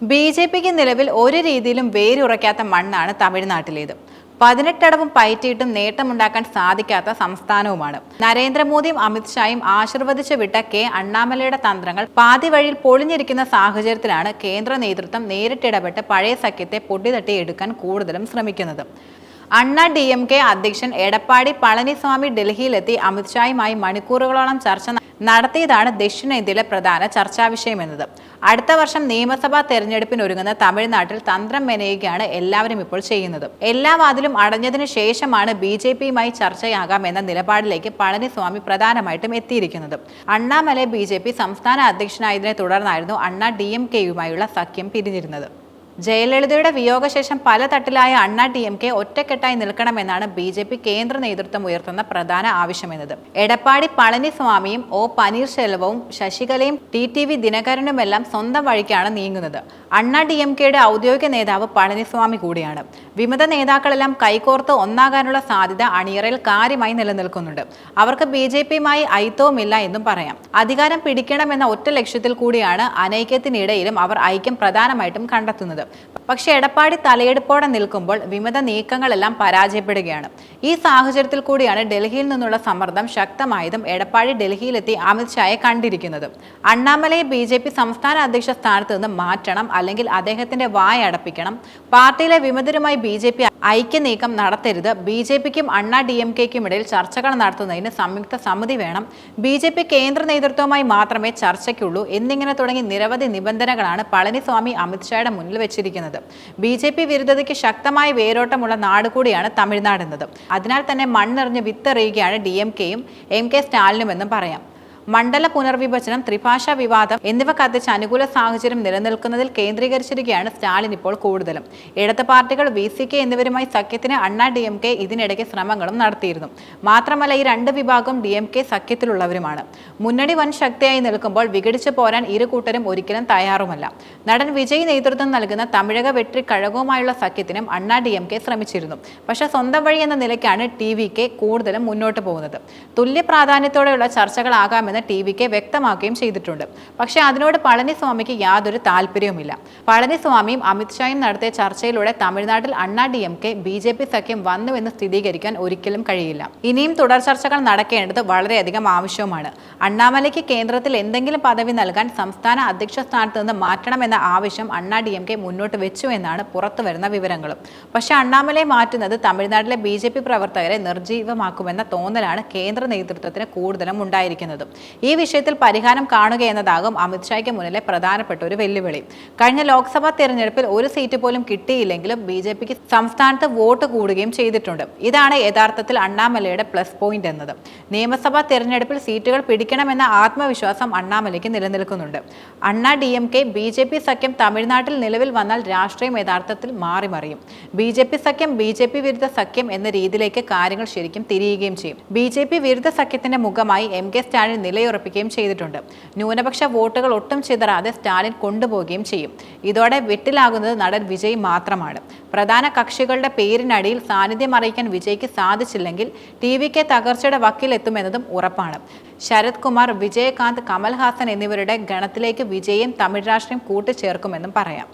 B J പിക്ക് നിലവിൽ ഒരു രീതിയിലും വേരുറയ്ക്കാത്ത മണ്ണാണ് തമിഴ്നാട്ടിലേത്. പതിനെട്ടടവും പയറ്റിയിട്ടും നേട്ടമുണ്ടാക്കാൻ സാധിക്കാത്ത സംസ്ഥാനവുമാണ്. നരേന്ദ്രമോദിയും അമിത്ഷായും ആശീർവദിച്ചു വിട്ട കെ അണ്ണാമലയുടെ തന്ത്രങ്ങൾ പാതി വഴിയിൽ പൊളിഞ്ഞിരിക്കുന്ന സാഹചര്യത്തിലാണ് കേന്ദ്ര നേതൃത്വം നേരിട്ടിടപെട്ട് പഴയ സഖ്യത്തെ പൊട്ടിതട്ടി എടുക്കാൻ കൂടുതലും ശ്രമിക്കുന്നത്. അണ്ണ ഡി എം കെ അധ്യക്ഷൻ എടപ്പാടി പളനിസ്വാമി ഡൽഹിയിലെത്തി അമിത്ഷായുമായി മണിക്കൂറുകളോളം ചർച്ച നടത്തിയതാണ് ദക്ഷിണേന്ത്യയിലെ പ്രധാന ചർച്ചാ വിഷയമെന്നത്. അടുത്ത വർഷം നിയമസഭാ തെരഞ്ഞെടുപ്പിനൊരുങ്ങുന്ന തമിഴ്നാട്ടിൽ തന്ത്രം മെനയുകയാണ് എല്ലാവരും ഇപ്പോൾ ചെയ്യുന്നത്. എല്ലാ വാതിലും അടഞ്ഞതിനു ശേഷമാണ് ബി ജെ പിയുമായി ചർച്ചയാകാമെന്ന നിലപാടിലേക്ക് പളനിസ്വാമി പ്രധാനമായിട്ടും എത്തിയിരിക്കുന്നത്. അണ്ണാമലെ ബി ജെ പി സംസ്ഥാന അധ്യക്ഷനായതിനെ തുടർന്നായിരുന്നു അണ്ണ ഡി എം കെയുമായുള്ള സഖ്യം പിരിഞ്ഞിരുന്നത്. ജയലളിതയുടെ വിയോഗശേഷം പല തട്ടിലായ അണ്ണാ ഡി എം കെ ഒറ്റക്കെട്ടായി നിൽക്കണമെന്നാണ് ബി ജെ പി കേന്ദ്ര നേതൃത്വം ഉയർത്തുന്ന പ്രധാന ആവശ്യമെന്നത്. എടപ്പാടി പളനിസ്വാമിയും ഒ പനീർശെൽവവും ശശികലയും ടി ടി വി ദിനകരനുമെല്ലാം സ്വന്തം വഴിക്കാണ് നീങ്ങുന്നത്. അണ്ണാ ഡി എം കെയുടെ ഔദ്യോഗിക നേതാവ് പളനിസ്വാമി കൂടിയാണ്. വിമത നേതാക്കളെല്ലാം കൈകോർത്ത് ഒന്നാകാനുള്ള സാധ്യത അണിയറയിൽ കാര്യമായി നിലനിൽക്കുന്നുണ്ട്. അവർക്ക് ബി ജെ പിയുമായി ഐത്തവുമില്ല എന്നും പറയാം. അധികാരം പിടിക്കണമെന്ന ഒറ്റ ലക്ഷ്യത്തിൽ കൂടിയാണ് അനൈക്യത്തിനിടയിലും അവർ ഐക്യം പ്രധാനമായിട്ടും കണ്ടെത്തുന്നത്. but പക്ഷേ എടപ്പാടി തലയെടുപ്പോടെ നിൽക്കുമ്പോൾ വിമത നീക്കങ്ങളെല്ലാം പരാജയപ്പെടുകയാണ്. ഈ സാഹചര്യത്തിൽ കൂടിയാണ് ഡൽഹിയിൽ നിന്നുള്ള സമ്മർദ്ദം ശക്തമായതും എടപ്പാടി ഡൽഹിയിലെത്തി അമിത്ഷായെ കണ്ടിരിക്കുന്നത്. അണ്ണാമലയെ ബി ജെ പി സംസ്ഥാന അധ്യക്ഷ സ്ഥാനത്ത് നിന്ന് മാറ്റണം അല്ലെങ്കിൽ അദ്ദേഹത്തിന്റെ വായ അടപ്പിക്കണം. പാർട്ടിയിലെ വിമതരുമായി ബി ജെ പി ഐക്യനീക്കം നടത്തരുത്. ബി ജെ പിക്കും അണ്ണാ ഡി എം കെക്കും ഇടയിൽ ചർച്ചകൾ നടത്തുന്നതിന് സംയുക്ത സമിതി വേണം. ബി ജെ പി കേന്ദ്ര നേതൃത്വവുമായി മാത്രമേ ചർച്ചയ്ക്കുള്ളൂ. എന്നിങ്ങനെ തുടങ്ങി നിരവധി നിബന്ധനകളാണ് പളനിസ്വാമി അമിത്ഷായുടെ മുന്നിൽ വെച്ചിരിക്കുന്നത്. ബി ജെ പി വിരുദ്ധതയ്ക്ക് ശക്തമായ വേരോട്ടമുള്ള നാട് കൂടിയാണ് തമിഴ്നാട് എന്നത്. അതിനാൽ തന്നെ മണ്ണെറിഞ്ഞ് വിത്തെറിയുകയാണ് ഡി എം കെയും എം കെ സ്റ്റാലിനുമെന്നും പറയാം. മണ്ഡല പുനർവിഭജനം ത്രിഭാഷാ വിവാദം എന്നിവ കത്തിച്ച് അനുകൂല സാഹചര്യം നിലനിൽക്കുന്നതിൽ കേന്ദ്രീകരിച്ചിരിക്കുകയാണ് സ്റ്റാലിൻ ഇപ്പോൾ കൂടുതലും. ഇടത് പാർട്ടികൾ വി സി കെ എന്നിവരുമായി സഖ്യത്തിന് അണ്ണാ ഡി എം കെ ഇതിനിടയ്ക്ക് ശ്രമങ്ങളും നടത്തിയിരുന്നു. മാത്രമല്ല ഈ രണ്ട് വിഭാഗം ഡി എം കെ സഖ്യത്തിലുള്ളവരുമാണ്. മുന്നണി വൻ ശക്തിയായി നിൽക്കുമ്പോൾ വിഘടിച്ചു പോരാൻ ഇരു കൂട്ടരും ഒരിക്കലും തയ്യാറുമല്ല. നടൻ വിജയ് നേതൃത്വം നൽകുന്ന തമിഴക വെട്രി കഴകവുമായുള്ള സഖ്യത്തിനും അണ്ണാ ഡി എം കെ ശ്രമിച്ചിരുന്നു. പക്ഷെ സ്വന്തം വഴി എന്ന നിലയ്ക്കാണ് ടി വി കെ കൂടുതലും മുന്നോട്ട് പോകുന്നത്. തുല്യ പ്രാധാന്യത്തോടെയുള്ള ചർച്ചകളാകാമെന്ന് ടി വി കെ വ്യക്തമാക്കുകയും ചെയ്തിട്ടുണ്ട്. പക്ഷേ അതിനോട് പളനിസ്വാമിക്ക് യാതൊരു താല്പര്യവുമില്ല. പളനിസ്വാമിയും അമിത്ഷായും നടത്തിയ ചർച്ചയിലൂടെ തമിഴ്നാട്ടിൽ Anna D M K B J P സഖ്യം വന്നുവെന്ന് സ്ഥിരീകരിക്കാൻ ഒരിക്കലും കഴിയില്ല. ഇനിയും തുടർ ചർച്ചകൾ നടക്കേണ്ടത് വളരെയധികം ആവശ്യവുമാണ്. അണ്ണാമലയ്ക്ക് കേന്ദ്രത്തിൽ എന്തെങ്കിലും പദവി നൽകാൻ സംസ്ഥാന അധ്യക്ഷ സ്ഥാനത്ത് നിന്ന് മാറ്റണമെന്ന ആവശ്യം അണ്ണാ ഡി എം കെ മുന്നോട്ട് വെച്ചു എന്നാണ് പുറത്തു വരുന്ന വിവരങ്ങളും. പക്ഷേ അണ്ണാമലയെ മാറ്റുന്നത് തമിഴ്നാട്ടിലെ ബി ജെ പി പ്രവർത്തകരെ നിർജീവമാക്കുമെന്ന തോന്നലാണ് കേന്ദ്ര നേതൃത്വത്തിന് കൂടുതലും ഉണ്ടായിരിക്കുന്നത്. ഈ വിഷയത്തിൽ പരിഹാരം കാണുക എന്നതാകും അമിത്ഷായ്ക്ക് മുന്നിലെ പ്രധാനപ്പെട്ട ഒരു വെല്ലുവിളി. കഴിഞ്ഞ ലോക്സഭാ തെരഞ്ഞെടുപ്പിൽ ഒരു സീറ്റ് പോലും കിട്ടിയില്ലെങ്കിലും ബി ജെ പിക്ക് സംസ്ഥാനത്ത് വോട്ട് കൂടുകയും ചെയ്തിട്ടുണ്ട്. ഇതാണ് യഥാർത്ഥത്തിൽ അണ്ണാമലയുടെ പ്ലസ് പോയിന്റ് എന്നത്. നിയമസഭാ തെരഞ്ഞെടുപ്പിൽ സീറ്റുകൾ പിടിക്കണമെന്ന ആത്മവിശ്വാസം അണ്ണാമലയ്ക്ക് നിലനിൽക്കുന്നുണ്ട്. Anna D M K B J P സഖ്യം തമിഴ്നാട്ടിൽ നിലവിൽ വന്നാൽ രാഷ്ട്രീയം യഥാർത്ഥത്തിൽ മാറിമറിയും. ബി ജെ പി സഖ്യം ബി ജെ പി വിരുദ്ധ സഖ്യം എന്ന രീതിയിലേക്ക് കാര്യങ്ങൾ ശരിക്കും തിരിയുകയും ചെയ്യും. ബി ജെ പി വിരുദ്ധ സഖ്യത്തിന്റെ മുഖമായി എം കെ സ്റ്റാലിൻ നിലയുറപ്പിക്കുകയും ചെയ്തിട്ടുണ്ട്. ന്യൂനപക്ഷ വോട്ടുകൾ ഒട്ടും ചിതറാതെ സ്റ്റാലിൻ കൊണ്ടുപോവുകയും ചെയ്യും. ഇതോടെ വെട്ടിലാകുന്നത് നടൻ വിജയ് മാത്രമാണ്. പ്രധാന കക്ഷികളുടെ പേരിനടിയിൽ സാന്നിധ്യം അറിയിക്കാൻ വിജയ്ക്ക് സാധിച്ചില്ലെങ്കിൽ ടി വിക്ക് തകർച്ചയുടെ വക്കിലെത്തുമെന്നതും ഉറപ്പാണ്. ശരത് കുമാർ വിജയകാന്ത് കമൽഹാസൻ എന്നിവരുടെ ഗണത്തിലേക്ക് വിജയും തമിഴ് രാഷ്ട്രീയം കൂട്ടിച്ചേർക്കുമെന്നും പറയാം.